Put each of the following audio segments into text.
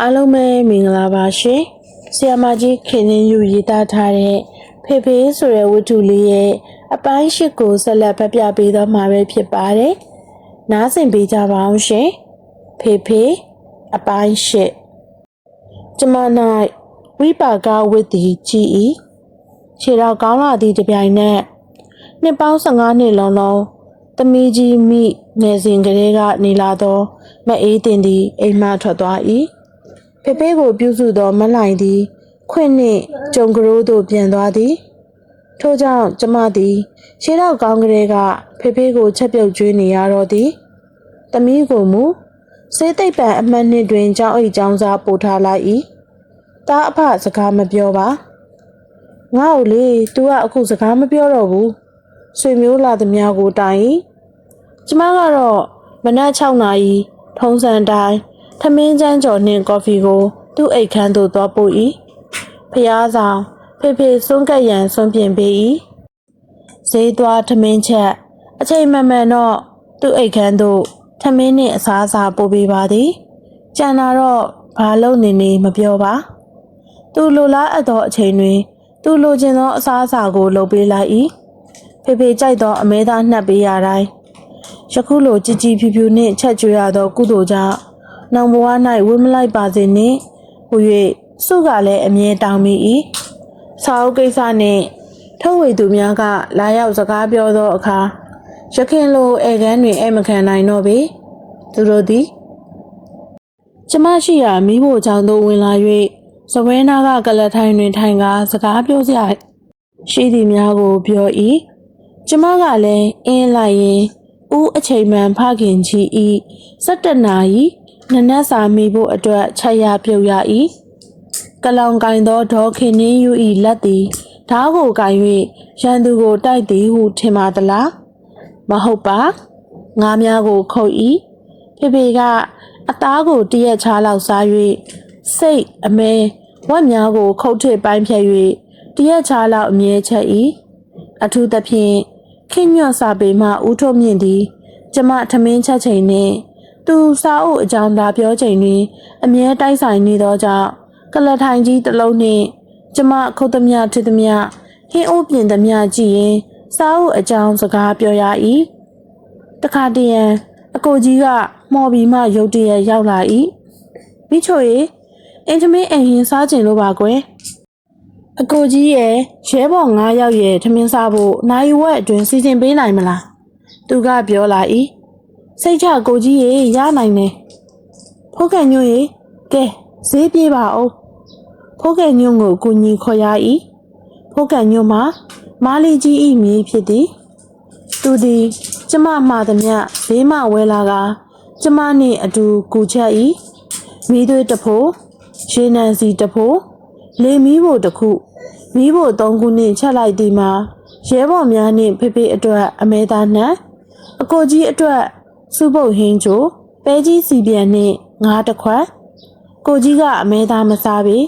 အားလုံးပဲမင်္ဂလာပါရှင်ဆီယမကြီးခင်နှင်းယူရေးသားထားတဲ့ဖေဖေဆိုတဲ့ဝတ္ထုလေးရဲ့အပိုင်းရှစ်ကိုဆက်လက်ဖတ်ပြပေးတော့မှာပဲဖြစ်ပါတယ်နားဆင်ပေးကြပါအောင်ရှင်ဖေဖေအပိုင်းရှစ်ကျမ၌ဝိပါကဝိတ္တိကြည်ဤခြေတော်ကောင်းလာသည့်တပြိုင်နက်နှစ်ပေါင်း15နှစ်လုံးလုံးသမီးကြီးမိငယ်စဉ်ကလေးကနေလာသောမအေးတင်သည်အိမ်မှထွက်သွား၏ ဖေဖေကိုပြုစုသောမလိုက်သည် ခွင့်နှင့်ကြုံကရိုးသို့ပြန်သွားသည်ထို့ကြောင့်ကျမသည်ခြေတော့ကောင်းကလေးကဖေဖေကိုချက်ပြုတ်ကျွေးနေရတော့သည်။သမီးကိုမူစေးသိပ်ပံအမှတ်နှစ်တွင်ကြောင်းအိတ်ကြောင်းစားပို့ထားလိုက်၏။တားအဖစကားမပြောပါ။ငါ့ကိုလေ तू ကအခုစကားမပြောတော့ဘူး။ဆွေမျိုးလာသမျှကိုတိုင်။ကျမကတော့မနက်6နာရီထုံးစံတိုင်း ထမင်းချမ်းကြော်နှင့်ကော်ဖီကို သူ့အိတ်ခမ်းသို့သွားပို့၏။ဖျားဆောင်ဖေဖေစွန့်ကပ်ရန်စွန့်ပြင်ပေး၏ဈေးသွားထမင်းချက် အချိန်မှန်မှန်တော့သူ့အိတ်ခမ်းသို့ထမင်းနှင့်အစားအစာပို့ပေးပါသည်ကြံလာတော့ဘာလို့နေနေမပြောပါသူလိုလားအပ်သောအချိန်တွင်သူလိုချင်သောအစားအစာကိုလုပ်ပေးလိုက်၏ဖေဖေကြိုက်သောအမဲသားနှက်ပေးရတိုင်းယခုလိုကြည်ကြည်ဖြူဖြူနှင့်ချက်ကျွေးရသောကုသိုလ်ကြောင့် နောင်ဘဝ၌ဝိမလိုက်ပါစေနှင့်ဟူ၍စုကလည်းအမြဲတောင်းမိ၏စာအုပ်ကိစ္စနှင့်ထုတ်ဝေသူများကလာရောက်စကားပြောသောအခါရခင်လိုဧကန်းတွင်ဧမခံနိုင်တော့ပေသူတို့သည်ကျမရှိရာမိဖို့ချောင်းသို့ဝင်လာ၍စပွဲနာကကလထိုင်တွင်ထိုင်ကားစကားပြောစရာရှိသည်များကိုပြော၏ကျမကလည်းအင်းလိုက်ရင်ဦးအချိန်မှန်ဖခင်ကြီးဤ17နာရီ နနက်စာမိဖို့အတွက်ချက်ရပြုတ်ရ၏ကလောင်ကင်သောဒေါခင်နှင်းယူဤလက်သည်ဓားကိုကင်၍ရန်သူကိုတိုက်သည်ဟုထင်ပါသလားမဟုတ်ပါငါးများကိုခုတ်၏ဖေဖေကအသားကိုတရက်ချားလောက်စား၍စိတ်အမဲဝက်များကိုခုတ်ထစ်ပိုင်းဖြတ်၍တရက်ချားလောက်အမြဲချက်၏အထူးသဖြင့်ခင်ညွတ်စာပေမှဦးထုတ်မြင့်သည် ကျမထမင်းချက်ချိန်နှင့် သူစားအုပ်အကြောင်းသာပြောချိန်တွင် အမြဲတိုက်ဆိုင်နေသောကြောင့်ကလထိုင်ကြီးတစ်လုံးနှင့်ကျမခုတ်သမျှထစ်သမျှဟင်းအိုးပြင်သမျှကြည့်ရင်စားအုပ်အကြောင်းစကားပြောရ၏တခါတရံအကိုကြီးကမော်ဘီမှရုတ်တရက်ရောက်လာ၏မိချိုရေအင်ဂျမင်းအရင်စားကျင်လို့ပါကွယ်အကိုကြီးရဲ့ရဲဘော်9ယောက်ရဲ့ထမင်းစားဖို့နိုင်ဝက်အတွင်းစီစဉ်ပေးနိုင်မလားသူကပြောလာ၏ စိတ်ချကိုကြီးရေရနိုင်တယ်ဖိုးကန်ညွန့်ရေကဲဈေးပြေးပါဦးဖိုးကန်ညွန့်ကိုကိုညီခေါ်ရ၏ဖိုးကန်ညွန့်မှာမာလီကြီးဤမြေဖြစ်သည်သူသည်ကျမမှားသည်မြဈေးမဝဲလာကကျမနှင့်အတူကူချက်၏မိသွေးတဖိုးရေနံစီတဖိုးလေမီးဖို့တစ်ခုမီးဖို့သုံးခုနှင့်ချက်လိုက်သည်မှာရဲဘော်များနှင့်ဖေဖေအတွက်အမဲသားနှံအကိုကြီးအတွက် စုပုတ်ဟင်းချိုပဲကြီးစီပြန်နှင့်ငါးတစ်ခွက်ကိုကြီးကအမဲသားမစားပေ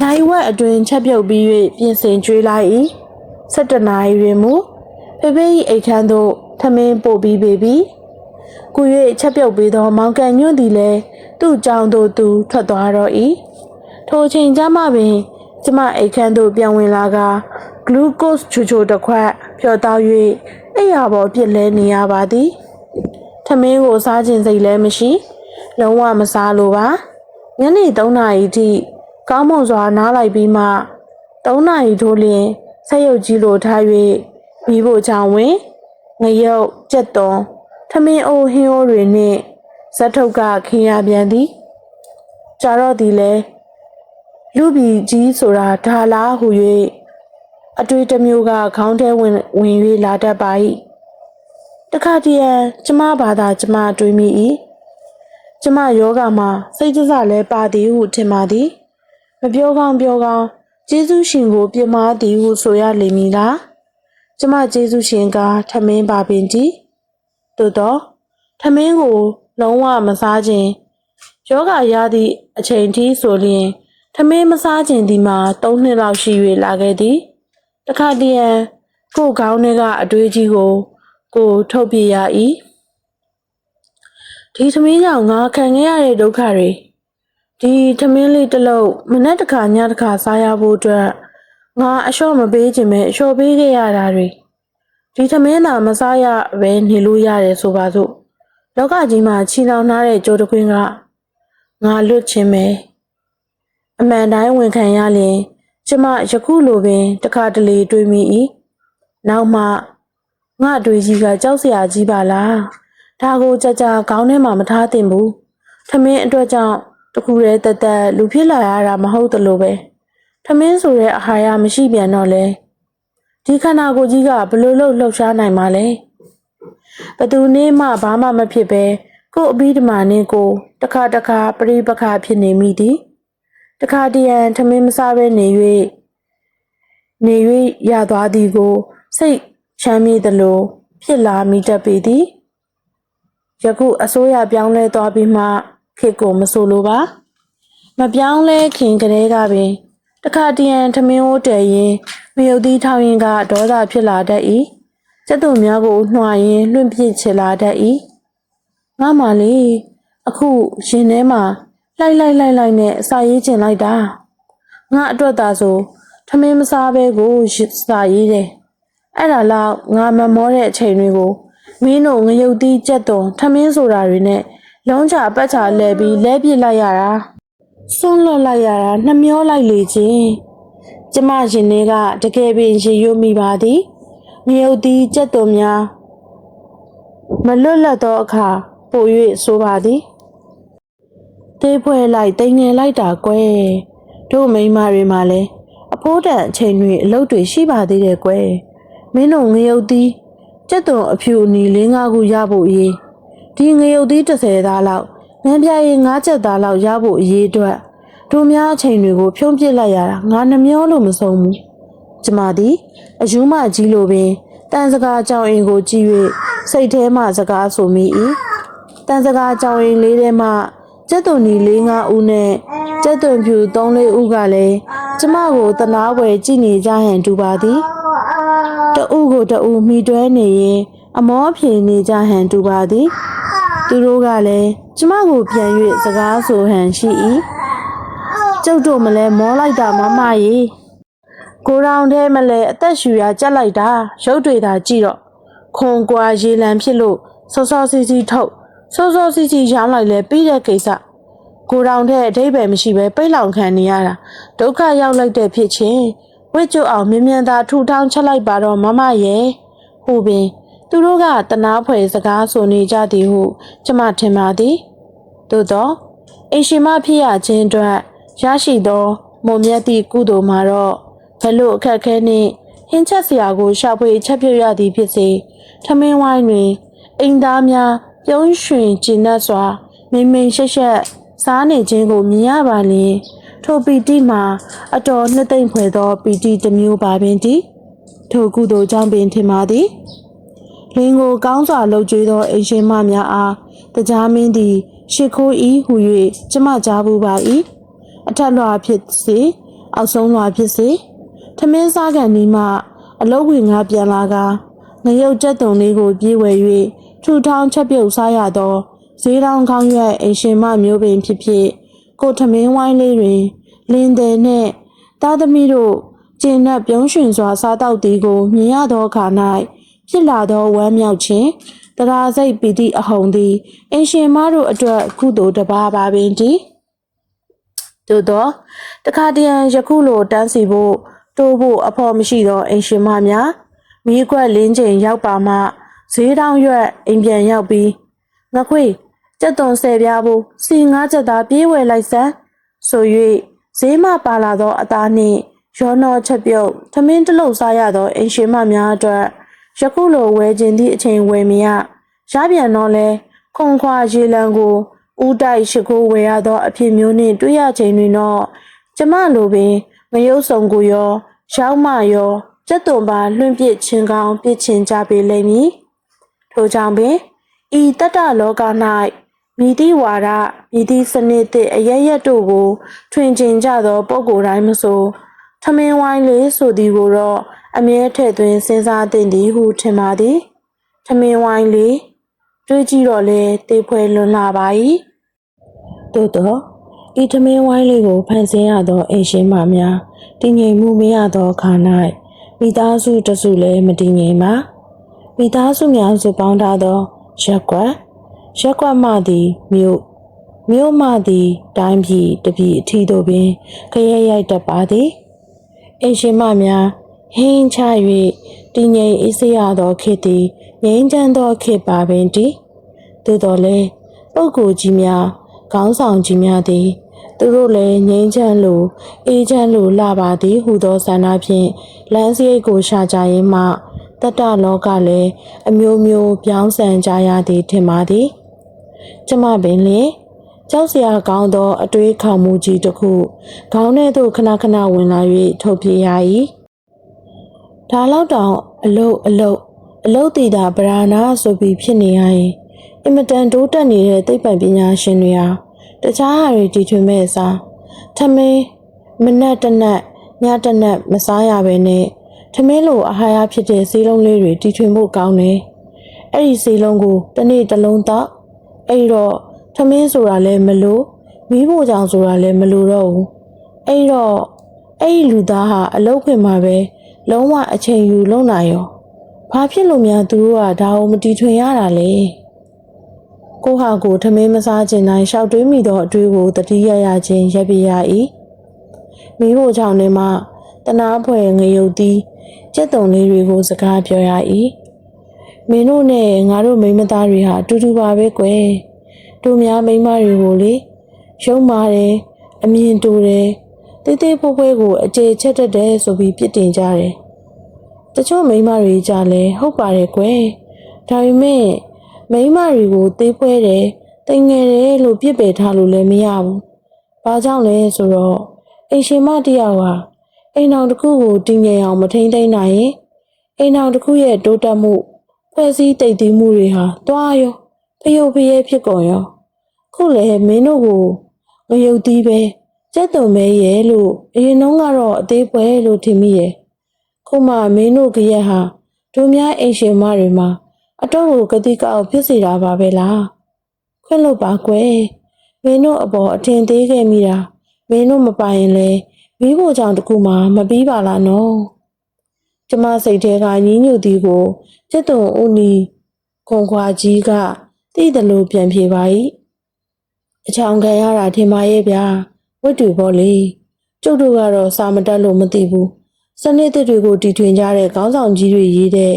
နိုင်ဝက်အတွင်ချက်ပြုတ်ပြီး၍ပြင်ဆင်ကျွေးလိုက်၏17နာရီတွင်မူဖေဖေ၏အိတ်ခမ်းသို့ထမင်းပို့ပြီးပေပြီကို၍ချက်ပြုတ်ပြီးသောမောင်ကန်ညွန့်သည်လည်းသူ့ကြောင်သို့သူထွက်သွားတော့၏ထိုအချိန်ကျမှပင် ကျမအိတ်ခမ်းသို့ပြန်ဝင်လာကဂလူးကို့စ်ချိုချိုတစ်ခွက်ဖျော်တောက်၍အိယာပေါ်ပြစ်လဲနေရပါသည် ထမင်းကိုစားခြင်းစိတ်လည်းမရှိလုံးဝမစားလိုပါညနေ3နာရီထိကောင်းမွန်စွာနားလိုက်ပြီးမှ3နာရီထိုးလျင်ဆက်ရုပ်ကြီးလိုထား၍မိဖို့ချောင်းဝင်ငရုတ်ကြက်သွန်ထမင်းအိုးဟင်းအိုးတွေနှင့်ဇက်ထုတ်ကခင်းရပြန်သည်ကြတော့သည်လဲလူပြည်ကြီးဆိုတာဒါလားဟူ၍အတွေ့တစ်မျိုးကခေါင်းထဲဝင်ဝင်၍လာတတ်ပါ၏ တခါတည်းကျမဘာသာကျမတွေးမိ၏ကျမယောဂမှာစိတ်ကြစလဲပါသည်ဟုထင်ပါသည်မပြောကောင်းပြောကောင်းကျေးဇူးရှင်ကို ပြမသည်ဟုဆိုရလိမ့်မည်လားကျမကျေးဇူးရှင်ကထမင်းပါပင်ကြီးသို့တော့ထမင်းကို လုံးဝမစားခြင်းယောဂရသည့်အချိန်ထိဆိုလျင်ထမင်းမစားခြင်းဒီမှာ၃နှစ်လောက်ရှိ၍လာခဲ့သည်တခါတည်းကိုခေါင်းထဲကအတွေးကြီးကို ကိုထုတ်ပြရ၏ဒီသမီးကြောင့်ငါခံခဲ့ရတဲ့ဒုက္ခတွေဒီထမင်းလေးတစ်လုံးမနေ့တစ်ခါညတစ်ခါစားရဖို့အတွက်ငါအလျှော့မပေးခြင်းပဲအလျှော့ပေးခဲ့ရတာတွေဒီထမင်းသာမစားရပဲနေလို့ရတယ်ဆိုပါစို့လောကကြီးမှာချီနှောင်ထားတဲ့ကြိုးတစ်ခွင်းကငါလွတ်ခြင်းပဲအမှန်တိုင်းဝန်ခံရရင် ကျမယခုလိုပင်တစ်ခါတလေတွေးမိ၏နောက်မှ ငါတွေးကြီးကကြောက်စရာကြီးပါလားဒါကိုကြကြခေါင်းထဲမှာမထားသင့်ဘူးထမင်းအတွက်ကြောင့်တခုတည်းတက်တက်လူဖြစ်လာရတာမဟုတ်သလိုပဲထမင်းဆိုတဲ့အာဟာရမရှိပြန်တော့လဲဒီခန္ဓာကိုယ်ကြီးကဘယ်လိုလုပ်လှုပ်ရှားနိုင်မှာလဲဘသူနည်းမှဘာမှမဖြစ်ပဲကို့အဘိဓမ္မာနဲ့ကိုတစ်ခါတစ်ခါပရိပခဖြစ်နေမိသည်တခါတရံထမင်းမစားဘဲနေ၍နေ၍ရသွားသည်ကို စိတ် ချမ်းမြေ့သလိုဖြစ်လာမိတတ်ပေသည်ယခုအစိုးရပြောင်းလဲသွားပြီးမှခေတ်ကိုမဆိုလိုပါမပြောင်းလဲခင်ကလေးကပင်တခါတရံထမင်းဝတ်တယ်ရင်မယုတ်သီးထောင်းရင်ကဒေါသဖြစ်လာတတ်၏ကျက်သူများကိုနှွာရင်လွင့်ပစ်ချလာတတ်၏ငါမလေးအခုရှင်ထဲမှာလိုက်လိုက်လိုက်လိုက်နဲ့အစာရေးကျင်လိုက်တာငါအတွက်သာဆိုထမင်းမစားဘဲကိုစာရေးတယ် အဲ့ဒါလောက်ငါမမောတဲ့အချိန်တွေကိုမင်းတို့ငရုတ်သီးကြက်သွန်ထမင်းဆိုတာတွေနဲ့လုံးချပတ်ချလဲပြီးလဲပစ်လိုက်ရတာဆွန့်လွတ်လိုက်ရတာနှမျောလိုက်လေချင်းကျမရှင်တွေကတကယ်ပင်ရေရွမိပါသည်ငရုတ်သီးကြက်သွန်များမလွတ်လပ်သောအခါပို၍ဆိုပါသည်သေးဖွဲလိုက်တိမ်ငယ်လိုက်တာကွယ်တို့မိန်းမတွေမှာလဲအဖိုးတန်အချိန်တွေအလုပ်တွေရှိပါသေးတယ်ကွယ်မ င်းတို့ငရုတ်သီးကြက်သွန်အဖြူအနီလေးငါးခုရဖို့အရေးဒီငရုတ်သီး30သားလောက်ငန်းပြားရင်9ချက်သားလောက်ရဖို့အရေးအတွက်တို့များအချိန်တွေကိုဖြုံးပစ်လိုက်ရတာငါနှမျောလို့မဆုံးဘူးကျမသည်အယူမကြီးလိုပင်တန်စကားကြောင်အင်ကိုကြည့်၍စိတ်ထဲမှစကားဆိုမိ၏တန်စကားကြောင်အင်လေးထဲမှကျက်သွန်နီ၄၅ဦးနဲ့ကျက်သွန်ဖြူ၃၄ဦးကလည်းကျမကိုတနာဝယ်ကြည့်နေကြဟန်တူပါသည် တဦးကိုတဦးမိတွဲနေရင်အမောဖြေနေကြဟန်တူပါသည်သူတို့ကလည်းကျမကိုပြန်၍စကားဆိုဟန်ရှိ၏ကျုပ်တို့မလဲမောလိုက်တာမမကြီးကိုရောင်ထဲမလဲအသက်ရှူရကြက်လိုက်တာရုပ်တွေသာကြည့်တော့ခွန်ကွာရေလံဖြစ်လို့စောစောစီစီထုတ်စောစောစီစီရောင်းလိုက်လဲပြီးတဲ့ကိစ္စကိုရောင်တဲ့အဓိပ္ပာယ်မရှိပဲပိတ်လောင်ခံနေရတာဒုက္ခရောက်လိုက်တဲ့ဖြစ်ချင်း ဝစ်ကျွအောင်မြင်မြန်သာထူထောင်းချက်လိုက်ပါတော့မမရဲ့ဟိုပင် သူတို့ကတနာဖွယ်စကားဆိုနေကြသည်ဟုကျမထင်ပါသည်သို့တော့အိမ်ရှင်မဖြစ်ရခြင်းအတွက်ရရှိသောမုံမြတ်သည့်ကုသိုလ်မှာတော့ဘလို့အခက်ခဲနှင့်ဟင်းချက်စရာကိုရှာဖွေချက်ပြရသည်ဖြစ်စေထမင်းဝိုင်းတွင်အိမ်သားများပြုံးရွှင်ကျဉ်တ်စွာမိမ့်မိန်ရှက်ရှက်စားနေခြင်းကိုမြင်ရပါလျင် ထိုပီတိမှာအတော်နှစ်သိမ့်ဖွယ်သောပီတိတစ်မျိုးပါပင်တည်းထိုကုသိုလ်ကြောင့်ပင်ထင်ပါသည်လင်းကိုကောင်းစွာလှုပ်ကြွေးသောအိမ်ရှင်မများအားတရားမင်းသည်ရှ िख ိုးဤဟူ၍ကျမကြားဘူးပါ၏အထက်လွှာဖြစ်စေအောက်ဆုံးလွှာဖြစ်စေထမင်းစားကန်ဒီမှအလုတ်ဝင်ငါပြန်လာကငရုတ်ကြက်သွန်လေးကိုပြေးဝယ်၍ထူထောင်းချက်ပြုတ်စားရသောဈေးတောင်ကောင်းရွက်အိမ်ရှင်မမျိုးပင်ဖြစ်ဖြစ် ကိုထမင်းဝိုင်းလေးတွင်လင်းတယ်နှင့်သားသမီးတို့ကျင်းနှက်ပြုံးရွှင်စွာစားတောက်သည်ကိုမြင်ရသောအခါ၌ဖြစ်လာသောဝမ်းမြောက်ခြင်းတရားစိတ်ပီတိအဟုန်သည်အင်ရှင်မတို့အတွက်ကုသိုလ်တစ်ပါးပါပင်တည်းသို့သောတခါတရံယခုလိုတန်းစီဖို့တိုးဖို့အဖို့မရှိသောအင်ရှင်မများမိခွက်လင်းချိန်ရောက်ပါမှဈေးတောင်းရွက်အိမ်ပြန်ရောက်ပြီးငခွေ ကြက်သွန်ဆယ်ပြားဖို့စီငါးချက်သားပြေးဝယ်လိုက်စမ်းဆို၍ဈေးမှပါလာသောအသားနှင့်ရောနှောချက်ပြုတ်ထမင်းတစ်လုံးစားရသောအင်ရှင်မများအတွက်ယခုလိုဝယ်ခြင်းသည့်အချိန်ဝယ်မရရပြန်တော့လဲခွန်ခွာရေလံကိုဦးတိုက်ရှိခိုးဝယ်ရသောအဖြစ်မျိုးနှင့်တွေ့ရချိန်တွင်တော့ကျမလိုပင်ငရုပ်ဆောင်ကိုရောရောက်မရောကျက်သွန်ပါလွင့်ပစ်ခြင်းကောင်းပြစ်ခြင်းကြပေလိမ့်မည်ထို့ကြောင့်ပင်ဤတတ္တလောက၌ မိတိဝါဒမိတိစနစ်သည့်အရရက်တို့ကို ထွင်ကျင်ကြသောပုဂ္ဂိုလ်တိုင်းမဆိုထမင်းဝိုင်းလေးဆိုသည်ကိုတော့အမြဲထည့်သွင်းစဉ်းစားသင့်သည်ဟုထင်ပါသည်ထမင်းဝိုင်းလေးတွေးကြည့်တော့လေတေးဖွဲလွန်လာပါ၏သို့တော့ဤသမင်းဝိုင်းလေးကိုဖန်ဆင်းရသောအိမ်ရှင်မများတည်ငြိမ်မှုမရသောအခါ၌မိသားစုတစုလည်းမတည်ငြိမ်ပါမိသားစုများစုပေါင်းထားသောရက်ကွက် ရက်ကွက်မှသည်မြို့မြို့မှသည်တိုင်းပြည်တစ်ပြည်အထီးတို့ပင်ခရဲရိုက်တတ်ပါသည်အိမ်ရှင်မများဟင်းချ၍တည်ငြိမ်အေးစေရသောခေတ်သည်ငြိမ်းချမ်းသောခေတ်ပါပင်တည်းသို့တော်လည်းပုဂ္ဂိုလ်ကြီးများခေါင်းဆောင်ကြီးများသည် သူတို့လည်းငြိမ်းချမ်းလိုအေးချမ်းလိုလာပါသည်ဟူသောဆန္ဒဖြင့်လမ်းစရိတ်ကိုရှာကြရင်းမှတတ္တလောကလည်းအမျိုးမျိုးပြောင်းဆန်ကြရသည်ထင်ပါသည် ကျမပင်လျင်ကြောက်စရာကောင်းသောအတွေးခေါင်မှုကြီးတစ်ခုခေါင်းထဲသို့ခဏခဏဝင်လာ၍ထုတ်ပြေရ၏ဒါလောက်တောင်အလုတ်အလုတ်အလုတ်တည်တာဗราနာဆိုပြီးဖြစ်နေရရင်အင်မတန်တိုးတက်နေတဲ့သိပ္ပံပညာရှင်တွေဟာတခြားဟာတွေတီထွင်မဲ့အစားထမင်းမနက်တနက်ညတနက်မစားရဘဲနဲ့ထမင်းလိုအာဟာရဖြစ်တဲ့ဆေးလုံးလေးတွေတီထွင်ဖို့ကောင်းတယ်။အဲ့ဒီဆေးလုံးကိုတစ်နေ့တစ်လုံးတော့ အဲ့တော့ထမင်းဆိုတာလည်းမလို့မီးဖို့ကြောင်ဆိုတာလည်းမလို့တော့ဘူး။အဲ့တော့အဲ့ဒီလူသားဟာအလုတ်ခွင်မှာပဲလုံးဝအချိန်ယူလုံနိုင်ရော။ဘာဖြစ်လို့များသူတို့ကဒါကိုမတီထွင်ရတာလဲ။ကိုဟာကိုထမင်းမစားခြင်းတိုင်းရှောက်တွေးမိသောအတွေးကိုတတိယရခြင်းရပ်ပြရ၏မိဖို့ကြောင့်နေမှတနာဖွဲ့ငရုတ်သည်ကျက်တုံလေးတွေကိုစကားပြောရ၏ မင်းတို့နဲ့ငါတို့မိန်းမသားတွေဟာအတူတူပါပဲကွယ်တို့များမိန်းမတွေကိုလေရုံမာတယ်အမြင်တူတယ်တိတ်တိတ်ဖွဲဖွဲကိုအကျေချက်တတ်တယ်ဆိုပြီးပြစ်တင်ကြတယ်တချို့မိန်းမတွေကြလဲဟုတ်ပါတယ်ကွယ်ဒါပေမဲ့မိန်းမတွေကိုသေးဖွဲတယ်တင်ငယ်တယ်လို့ပြစ်ပယ်ထားလို့လည်းမရဘူးဘာကြောင့်လဲဆိုတော့အိမ်ရှင်မတယောက်ဟာအိမ်အောင်တစ်ခုကိုတည်ငြိမ်အောင်မထိန်သိမ်းနိုင်ရင်အိမ်အောင်တစ်ခုရဲ့တိုးတက်မှု ဖွဲ့စည်းတည်တည်မှုတွေဟာတွားရောဖျုတ်ဖျဲဖြစ်ကုန်ရောခုလေမင်းတို့ကိုငရုတ်သီးပဲစက်တုံမဲရဲ့လို့အရင်တုန်းကတော့အသေးပွဲလို့ထင်မိရဲ့ခုမှမင်းတို့ကရက်ဟာတို့များအိမ်ရှင်မတွေမှာအတော့ကိုကတိကောက်ဖြစ်စေတာပါပဲလားခွင့်လို့ပါကွယ်မင်းတို့အပေါ်အထင်သေးခဲ့မိတာမင်းတို့မပိုင်ရင်လေမိဖို့ကြောင့်တခုမှမပြီးပါလားနော် ကျမစိတ်ထဲကညင်းညူသည်ကိုကျက်တုံဦးနီခွန်ခွာကြီးကသိတယ်လို့ပြန်ပြေပါ၏အချောင်ခံရတာထင်ပါရဲ့ဗျာဝတ်တူပေါ့လေကျုပ်တို့ကတော့စာမတက်လို့မသိဘူးစနစ်တွေကိုတီထွင်ကြတဲ့ခေါင်းဆောင်ကြီးတွေရေးတဲ့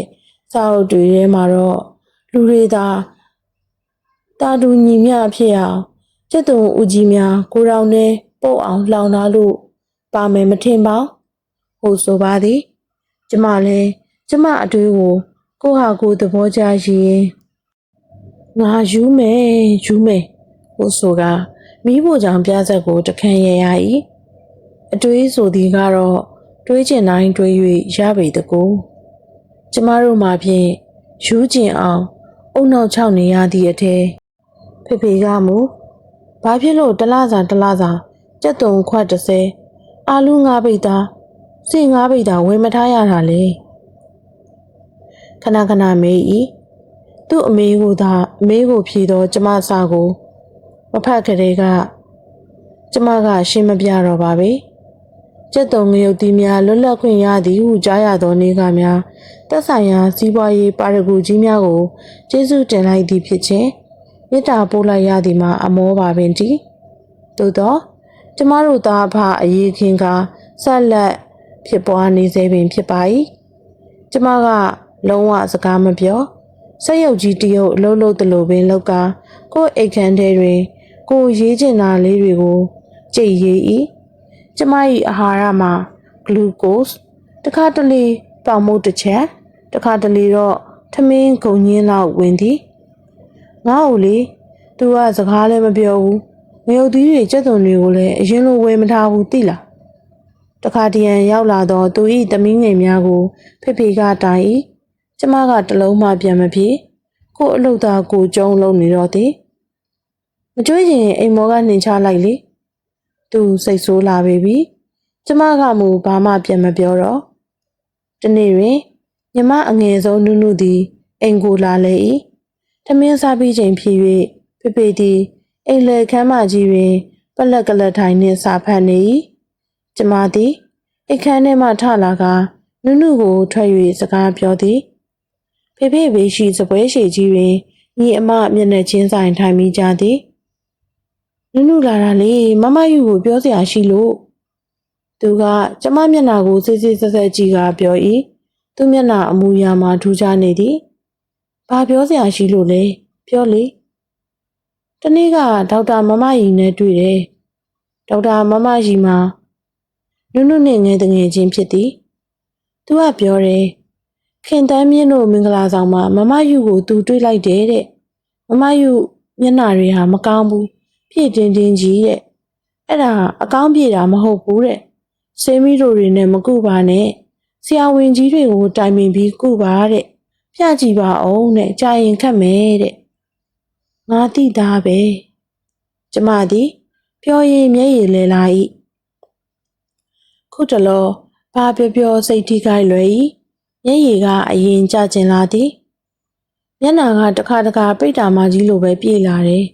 စာအုပ်တွေထဲမှာတော့လူတွေသာတာတူညီမျှဖြစ်အောင်ကျက်တုံဦးကြီးများကိုရောင်နဲ့ပုတ်အောင်လှောင်ထားလို့ပါမယ်မထင်ပါဟိုဆိုပါသည် ကျမလည်းကျမအတွေးကိုကိုဟာကိုသဘောကျရင်ငါယူမယ်ယူမယ်ဟိုဆိုကမိဖို့ကြောင့်ပြဆက်ကိုတခန့်ရရ၏အတွေးဆိုသည်ကတော့တွေးကျင်တိုင်းတွေး၍ရပေတကူကျမတို့မှာဖြင့်ယူကျင်အောင်အုံနောက်ချောက်နေရသည့်အထဲဖေဖေကမူဘာဖြစ်လို့တလားစာတလားစာကြက်တုံခွက်30အာလူငါးပိတ်သား စင်ငါးပိတ်သားဝယ်မထားရတာလေခဏခဏမေးဤသူ့အမေကိုသာအမေကိုဖြေတော့ကျမစာကိုမဖတ်ကလေးကကျမကရှင်းမပြတော့ပါပဲကျက်တုံငရုတ်တီးများလွတ်လပ်ခွင့်ရသည်ဟုကြားရသောနေ့ကများတက်ဆိုင်ရာစီးပွားရေးပါရဂူကြီးများကိုကျေးဇူးတင်လိုက်သည်ဖြစ်ခြင်းမေတ္တာပို့လိုက်ရသည်မှာအမောပါပင်တည်းသို့သောကျမတို့သားဖအရေးခင်ကဆက်လက် ဖြစ်ပွားနေစေပင်ဖြစ်ပါ၏ကျမကလုံးဝစကားမပြောဆက်ရုပ်ကြီးတရုပ်လှုပ်လှုပ်တလို့ပင်လောက်ကကိုယ့်အိတ်ခမ်းထဲတွင် ကိုရေးကျင်တာလေးတွေကိုကြိတ်ရေး၏ကျမ၏အာဟာရမှာဂလူးကို့စ်တခါတလေပေါင်မုတ်တစ်ချက်တခါတလေတော့ထမင်းဂုံညင်းလောက်ဝင်သည်ငါ့ကိုလေသူကစကားလည်းမပြောဘူးငရုတ်သီးတွေကြက်သွန်တွေကိုလည်းအရင်လိုဝယ်မထားဘူးသိလား တခါတရံရောက်လာတော့သူဤသမီးငယ်များကိုဖေဖေကတိုင်ကျမကတလုံးမှပြန်မပြေကို့အလုတ်သားကိုကျုံလုံးနေတော့သည်မကြွေးရင်အိမ်မောကနှင်ချလိုက်လေသူစိတ်ဆိုးလာပေပြီကျမကမူဘာမှပြန်မပြောတော့တနေ့တွင်ညီမအငယ်ဆုံးနုနုသည်အိမ်ကိုလာလေ၏ထမင်းစားပြီးချိန်ဖြစ်၍ဖေဖေသည်အိမ်လေခမ်းမကြီးတွင် ပလက်ကလက်ထိုင်နှင့်စာဖတ်နေ၏ ကျမသည်အခန်းထဲမှထလာကနုနုကိုထွက်၍စကားပြောသည်ဖေဖေဘေးရှိစပွဲရှိကြီးတွင်ညီအမမျက်နှာချင်းဆိုင်ထိုင်မိကြသည်နုနုလာတာလေမမယူကိုပြောစရာရှိလို့သူကကျမမျက်နှာကိုစစ်စစ်ဆက်ဆက်ကြည့်ကပြော၏သူမျက်နှာအမူအရာမှာထူးခြားနေသည်ဘာပြောစရာရှိလို့လဲပြောလေတနေ့ကဒေါက်တာမမကြီးနဲ့တွေ့တယ်ဒေါက်တာမမကြီးမှာ နုနုနဲ့ငယ်တငယ်ချင်းဖြစ်သည်သူကပြောတယ်ခင်တန်းမြင့်တို့မင်္ဂလာဆောင်မှာမမယူကိုသူတွေ့လိုက်တယ်တဲ့မမယူမျက်နှာတွေဟာမကောင်းဘူးပြည့်တင်းတင်းကြီးတဲ့အဲ့ဒါအကောင်းပြေတာမဟုတ်ဘူးတဲ့ဆေးမီတို့တွေနဲ့မကုပါနဲ့ဆရာဝန်ကြီးတွေကိုတိုင်ပင်ပြီးကုပါတဲ့ပြကြည့်ပါအောင်တဲ့ကြာရင်ခတ်မယ်တဲ့ငါတိသားပဲကျမသည်ပြောရင်မျက်ရည်လဲလာ၏ ခုတလောဘာပြောပြောစိတ်ထိခိုက်လွယ်၏မျက်ရည်ကအရင်ကျကျင်လာသည်မျက်နှာကတစ်ခါတစ်ခါပိတ်တာမကြီးလိုပဲပြေးလာတယ်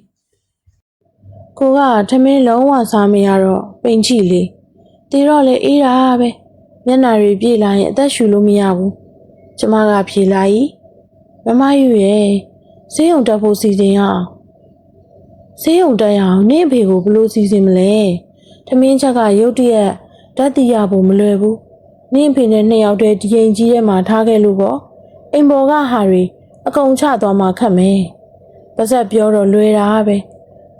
ကိုကထမင်းလုံးဝစားမရတော့ပိန်ချီလေတေတော့လေအေးတာပဲမျက်နှာတွေပြေးလာရင်အသက်ရှူလို့မရဘူးကျမကဖြေလာ၏မမယူရဲ့ဆေးရုံတက်ဖို့စီစဉ်ရအောင်ဆေးရုံတက်ရအောင်နင့်အဖေကိုဘယ်လိုစီစဉ်မလဲထမင်းချက်ကရုတ်တရက် ဓာတ်တိရဖို့မလွယ်ဘူးနင့်အဖေနဲ့နှစ်ယောက်တည်းဒီရင်ကြီးထဲမှာထားခဲ့လို့ပေါ့အိမ်ပေါ်ကဟာတွေအကုန်ချသွားမှခတ်မယ်ပါဇက်ပြောတော့လွယ်တာပဲ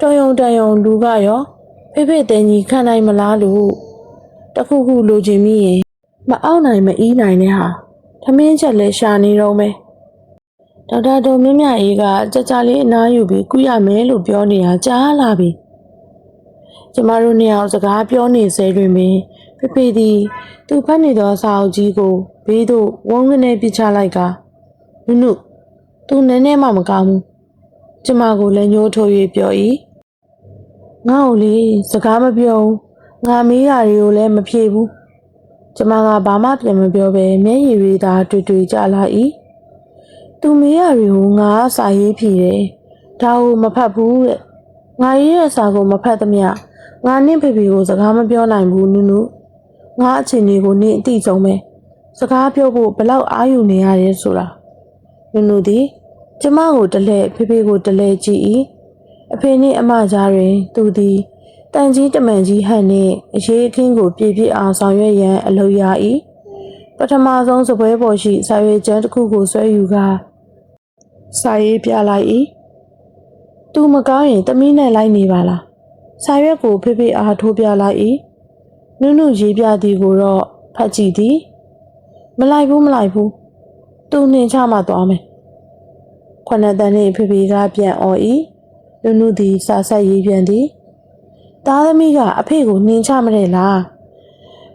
တော်ယုံတန်ယုံလူကရောဖေဖေတဲကြီးခံနိုင်မလားလို့တခုခုလိုချင်မိရင်မအောင်နိုင်မအီးနိုင်တဲ့ဟာထမင်းချက်လဲရှာနေတော့မယ်ဒေါက်တာတော်မြင့်မြတ်အေးကကြကြလေးအနားယူပြီးကုရမယ်လို့ပြောနေတာကြားလာပြီကျမတို့နှစ်ယောက်စကားပြောနေစေတွင်ပင် ဖေဖေသည်သူဖတ်နေသောစာအုပ်ကြီးကိုဘေးသို့ဝုန်းကနေပြချလိုက်ကနုနုသူနည်းနည်းမှမကောင်းဘူးကျမကိုလည်းညှိုးထိုး၍ပြော၏ငါ့ကိုလေစကားမပြောဘူးငါမေးတာတွေကိုလည်းမဖြေဘူးကျမကဘာမှပြန်မပြောဘဲမျက်ရည်တွေသာတွေ့တွေ့ကြလာ၏သူမေးရတွေကိုငါစာရေးဖြေတယ်ဒါကိုမဖတ်ဘူးတဲ့ငါရေးတဲ့စာကိုမဖတ်သမျှငါနင့်ဖေဖေကိုစကားမပြောနိုင်ဘူးနုနု ငါအချိန်တွေကိုနင့်အတိဆုံးပဲစကားပြောဖို့ဘလောက်အာယူနေရတယ်ဆိုတာနုနုသည်ကျမကိုတလဲဖေဖေကိုတလဲကြည့်၏အဖေနှင့်အမကြားတွင် သူသည်တန်ကြီးတမန်ကြီးဟန်နှင့်အရေးအခင်းကိုပြည့်ပြည့်အောင်ဆောင်ရွက်ရန်အလုပ်ရ၏ပထမဆုံးစပွဲပေါ်ရှိစာရွက်ကျမ်းတစ်ခုကိုဆွဲယူကာစာရေးပြလိုက်၏သူမကောင်းရင်တမီးနဲ့လိုက်နေပါလားစာရွက်ကိုဖေဖေအားထိုးပြလိုက်၏ နုနုရေးပြသည်ကိုတော့ဖတ်ကြည့်သည် မလိုက်ဘူးမလိုက်ဘူးသူနှင်ချမှသွားမယ်ခொနတန်နှင့်ဖေဖေကပြန်អော်၏နုနုသည်စာဆက်ရေးပြန်သည်သားသမီးကအဖေကိုနှင်ချမတဲ့လား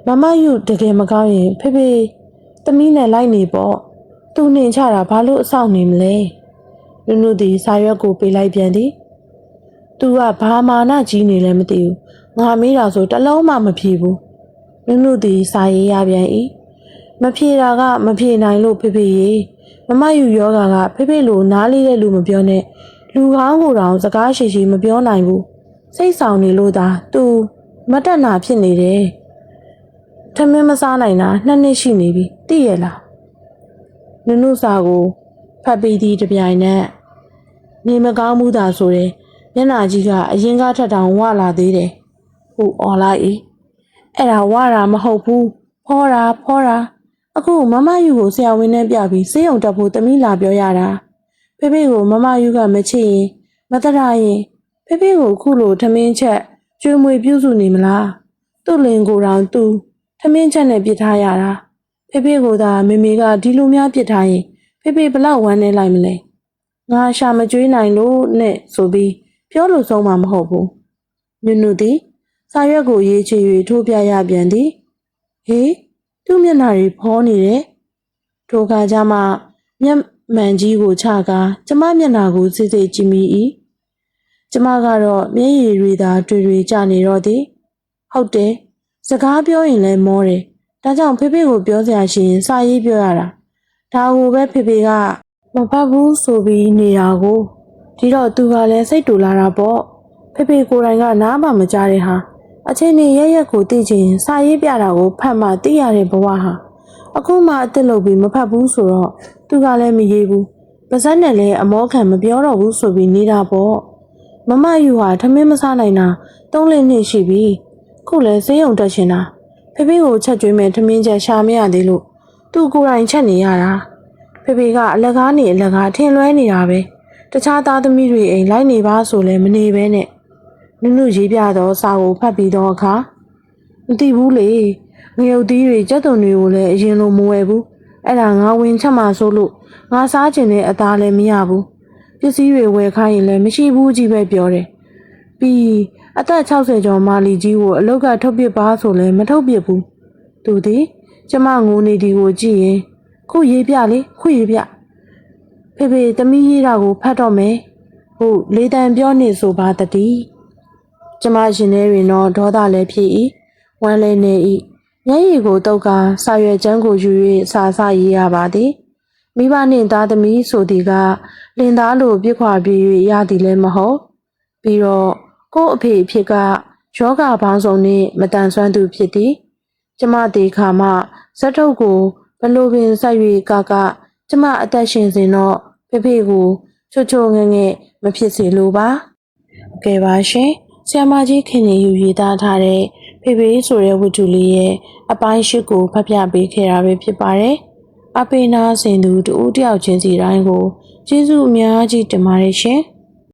မမယူတကယ်မကောင်းရင်ဖေဖေသမီးနဲ့လိုက်နေပေါ့သူနှင်ချတာဘာလို့အဆောင်နေမလဲနုနုသည်စာရွက်ကိုပေးလိုက်ပြန်သည်သူကဘာမာနကြီးနေလဲမသိဘူး ငါမေးတာဆိုတလုံးမှမဖြေဘူးနုနုသည်စာရေးရပြန်၏မဖြေတာကမဖြေနိုင်လို့ဖေဖေရေမမယူယောဂါကဖေဖေလိုနားလေးတဲ့လူမပြောနဲ့လူကောင်းကိုတောင်စကားရှိရှိမပြောနိုင်ဘူးစိတ်ဆောင်နေလို့သာသူမတက်နာဖြစ်နေတယ်ထမင်းမစားနိုင်တာနှစ်နှစ်ရှိနေပြီသိရလားနုနုစာကိုဖတ်ပြီးသည့်တပြိုင်နက်နေမကောင်းမှုသာဆိုတယ်မျက်နှာကြီးကအရင်ကထက်တောင်ဝလာသေးတယ် ဟူអော်လိုက်၏အဲ့ဒါဝတာမဟုတ်ဘူးဖောတာဖောတာအခုမမယူကိုဆရာဝန်နဲ့ပြပြီးစေးုံတက်ဖို့တမိလာပြောရတာဖေဖေကိုမမယူကမချစ်ရင်မတရရင်ဖေဖေကိုခုလိုထမင်းချက်ကျွေးမွေပြုစုနေမလားသူ့လင်ကိုယ်တောင်သူထမင်းချက်နဲ့ပြစ်ထားရတာဖေဖေကိုသာမေမေကဒီလိုများပြစ်ထားရင်ဖေဖေဘလောက်ဝမ်းနေလိုက်မလဲငါရှာမကြွေးနိုင်လို့နဲ့ဆိုပြီးပြောလို့ဆုံးမှာမဟုတ်ဘူးညွနုသည် စာရွက်ကိုရေးချ၍ထိုးပြရပြန်သည်ဟေးသူ့မျက်နှာတွေဖောနေတယ်ထိုခါကျမှမျက်မှန်ကြီးကိုချကာကျမမျက်နှာကိုစစ်စစ်ကြည့်မိ၏ကျမကတော့မျက်ရည်တွေသာတွေ့တွေ့ကျနေတော့သည်ဟုတ်တယ်စကားပြောရင်လည်းမောတယ်ဒါကြောင့်ဖေဖေကိုပြောစရာရှိရင်စာရေးပြောရတာဒါကိုပဲဖေဖေကမဖတ်ဘူးဆိုပြီးနေတာကိုဒီတော့သူကလည်းစိတ်တူလာတာပေါ့ဖေဖေကိုယ်တိုင်ကနားမှမကြားတဲ့ဟာ အချင်းနေရရက်ကိုသိချင်စာရေးပြတာကိုဖတ်မှသိရတဲ့ဘဝဟာအခုမှအစ်စ်လုပ်ပြီးမဖတ်ဘူးဆိုတော့သူကလည်းမရေးဘူးပါဇက်နဲ့လည်းအမောခံမပြောတော့ဘူးဆိုပြီးနေတာပေါ့မမယူဟာထမင်းမစားနိုင်တာသုံးလနှစ်ရှိပြီခုလည်းစေးရုံတက်ရှင်တာဖေဖေကိုချက်ကျွေးမဲ့ထမင်းချက်ရှာမရသေးလို့သူကိုယ်တိုင်ချက်နေရတာဖေဖေကအလက်ကားနေအလက်ကားထင်လွဲနေတာပဲတခြားသားသမီးတွေအိမ်လိုက်နေပါဆိုလဲမနေပဲနဲ့ နုနုရေးပြတော့စာကိုဖတ်ပြီးတော့အခါမသိဘူးလေငရုတ်သီးတွေကြက်သွန်တွေကိုလည်းအရင်လိုမဝယ်ဘူးအဲ့ဒါငါဝင်ချက်မှဆိုလို့ငါစားကျင်တဲ့အသားလည်းမရဘူးပစ္စည်းတွေဝယ်ခိုင်းရင်လည်းမရှိဘူးကြီးပဲပြောတယ်ပြီးအသက်60ကျော်မာလီကြီးကိုအလောက်ကထုတ်ပစ်ပါဆိုလဲမထုတ်ပစ်ဘူးသူသည်ကျမငိုနေဒီကိုကြည့်ရင်ခုရေးပြလေခုရေးပြဖေဖေသမီးရေးတာကိုဖတ်တော့မယ်ဟုတ်လေးတန်ပြောနေဆိုပါတတိ ကျမရှင်ထဲတွင်တော့ဒေါသလည်းဖြစ်၏ဝမ်းလည်းနေ၏မျက်ရည်ကိုတုတ်ကာစာရွက်ကျမ်းကိုယူ၍စာစရေးရပါသည်မိဘနှင့်သားသမီးဆိုသည်ကလင်သားလိုပြစ်ခွာပြေး၍ရသည်လည်းမဟုတ်ပြီးတော့ကို့အဖေအဖြစ်ကယောဂဘောင်းဆောင်နှင့်မတန်ဆွမ်းသူဖြစ်သည်ကျမတေခါမှဇက်ထုတ်ကိုဘလို့ပင်ဆက်၍ကကကျမအသက်ရှင်စဉ်တော့ဖေဖေကိုချွတ်ချွတ်ငဲ့ငဲ့မဖြစ်စေလိုပါကဲပါရှင် ဆ iam မကြီးခင်နေယူရေးသားထားတဲ့ဖေဖေဆိုတဲ့ဝတ္ထုလေးရဲ့အပိုင်းရှိကိုဖတ်ပြပေးခဲ့တာပဲဖြစ်ပါတယ်အပေနာစင်သူတူတယောက်ချင်းစီတိုင်းကိုကျေးဇူးအများကြီးတင်ပါတယ်ရှင်